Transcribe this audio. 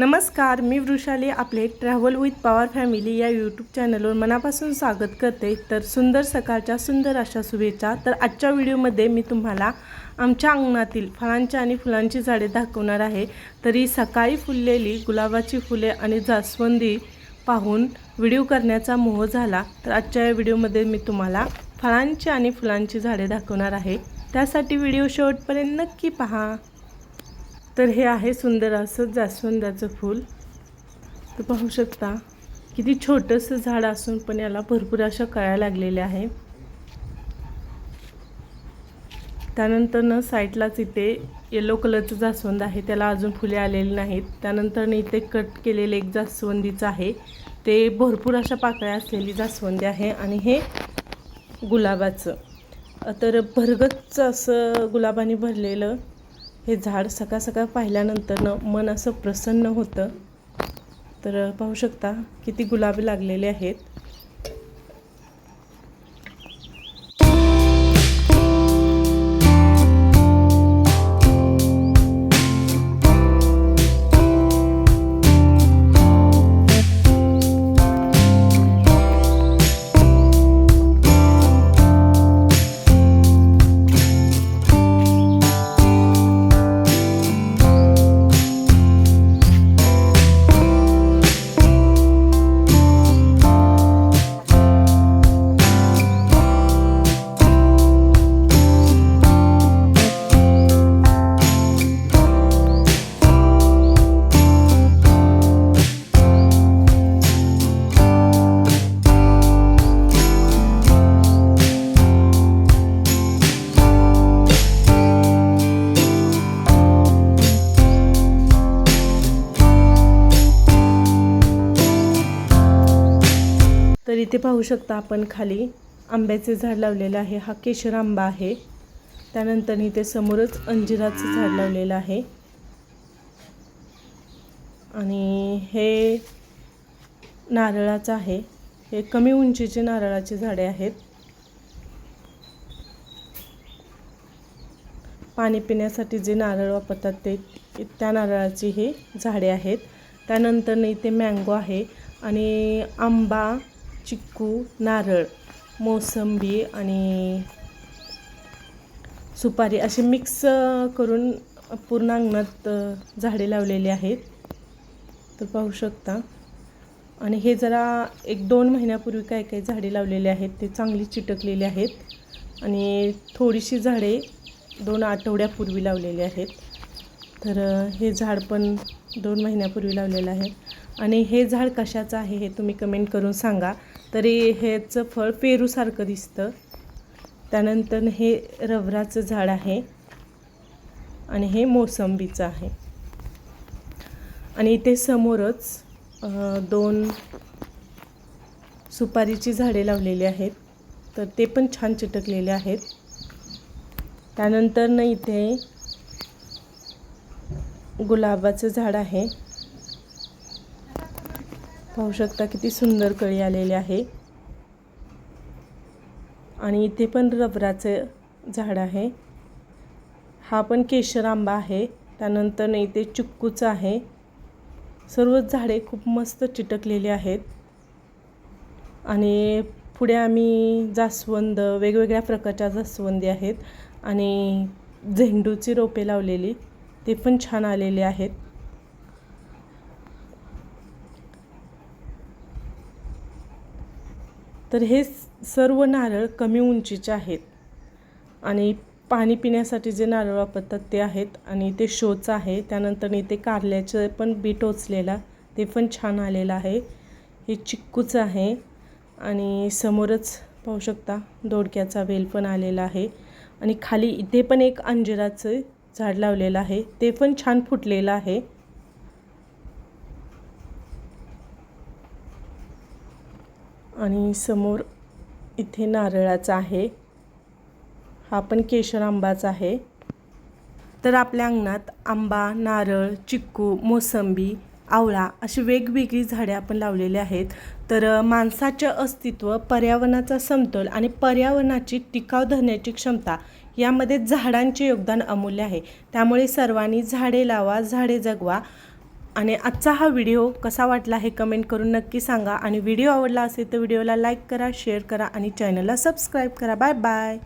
नमस्कार मी वृषाली आपले ट्रॅव्हल विथ पॉवर फॅमिली या यूट्यूब चॅनलवर मनापासून स्वागत करते. तर सुंदर सकाळच्या सुंदर अशा शुभेच्छा. तर आजच्या व्हिडिओमध्ये मी तुम्हाला आमच्या अंगणातील फळांची आणि फुलांची झाडे दाखवणार आहे. तरी सकाळी फुललेली गुलाबाची फुले आणि जास्वंदी पाहून व्हिडिओ करण्याचा मोह झाला. तर आजच्या या व्हिडिओमध्ये मी तुम्हाला फळांची आणि फुलांची झाडे दाखवणार आहे. त्यासाठी व्हिडिओ शेवटपर्यंत नक्की पहा. तर हे आहे सुंदर असं जास्वंदाचं फूल. तर पाहू शकता किती छोटंसं झाड असून पण याला भरपूर अशा कळ्या लागलेल्या आहे. त्यानंतरनं साईडलाच इथे येलो कलरचं जास्वंद आहे त्याला अजून फुले आलेली नाहीत. त्यानंतरनं इथे कट केलेलं एक जास्वंदीचं आहे. ते भरपूर अशा पाकळ्या असलेली जास्वंदी आहे आणि हे गुलाबाचं. तर भरगतचं असं गुलाबाने भरलेलं हे झाड सकाळ सकाळ पाहिल्यानंतरनं मन असं प्रसन्न होतं. तर पाहू शकता किती गुलाबी लागलेले आहेत. इथे पाहू शकता आपण खाली आंब्याचे झाड लावलेलं आहे. हा केशर आंबा आहे. त्यानंतर इथे समोरच अंजिराचं झाड लावलेलं आहे. आणि हे नारळाचं आहे. हे कमी उंचीचे नारळाचे झाडे आहेत. पाणी पिण्यासाठी जे नारळ वापरतात ते त्या नारळाची हे झाडे आहेत. त्यानंतर इथे मँगो आहे. आणि आंबा चिक्कू नारळ मोसंबी आणि सुपारी असे मिक्स करून पूर्ण अंगणात झाडे लावलेली आहेत. तर पाहू शकता. आणि हे जरा एक दोन महिन्यापूर्वी काय काय झाडे लावलेले आहेत ते चांगली चिटकलेली आहेत. आणि थोडीशी झाडे दोन आठवड्यापूर्वी लावलेली आहेत. तर हे झाड पण दोन महिन्यापूर्वी लावलेलं आहे. आणि हे झाड कशाचं आहे हे तुम्ही कमेंट करून सांगा. तरी ह्याचं फळ पेरूसारखं दिसतं. त्यानंतर हे रबराचं झाड आहे. आणि हे मोसंबीचं आहे. आणि इथे समोरच दोन सुपारीची झाडे लावलेली आहेत. तर ते पण छान चिटकलेले आहेत. त्यानंतर न इथे गुलाबाचं झाड आहे. पाहू शकता किती सुंदर कळी आलेली आहे. आणि इथे पण रबराचं झाड आहे. हा पण केशर आंबा आहे. त्यानंतर इथे चिक्कूचं आहे. सर्वच झाडे खूप मस्त चिटकलेली आहेत. आणि पुढे आम्ही जास्वंद वेगवेगळ्या प्रकारच्या जास्वंदी आहेत. आणि झेंडूची रोपे लावलेली ते पण छान आलेले आहेत. तर हे सर्व नारळ कमी उंचीचे आहेत. आणि पाणी पिण्यासाठी जे नारळ वापरतात ते आहेत आणि ते शोचं आहे. त्यानंतर इथे कारल्याचं पण बी टोचलेला ते पण छान आलेलं आहे. हे चिक्कूचं आहे आणि समोरच पाहू शकता दोडक्याचा वेल पण आलेला आहे. आणि खाली इथे पण एक अंजिराचं झाड लावलेलं आहे. ते पण छान फुटलेलं आहे. आणि समोर इथे नारळाचा आहे. हा पण केशर आंबाचा आहे. तर आपल्या अंगणात आंबा नारळ चिक्कू मोसंबी आवळा अशी वेगवेगळी झाडे आपण लावलेली आहेत. तर माणसाचे अस्तित्व पर्यावरणाचा समतोल आणि पर्यावरणाची टिकाव धरण्याची क्षमता यामध्ये झाडांचे योगदान अमूल्य आहे. त्यामुळे सर्वांनी झाडे लावा झाडे जगवा. आणि आजचा हा व्हिडिओ कसा वाटला हे कमेंट करून नक्की सांगा. आणि व्हिडिओ आवडला असेल तर व्हिडिओला लाईक करा शेअर करा आणि चॅनलला सबस्क्राईब करा. Bye bye.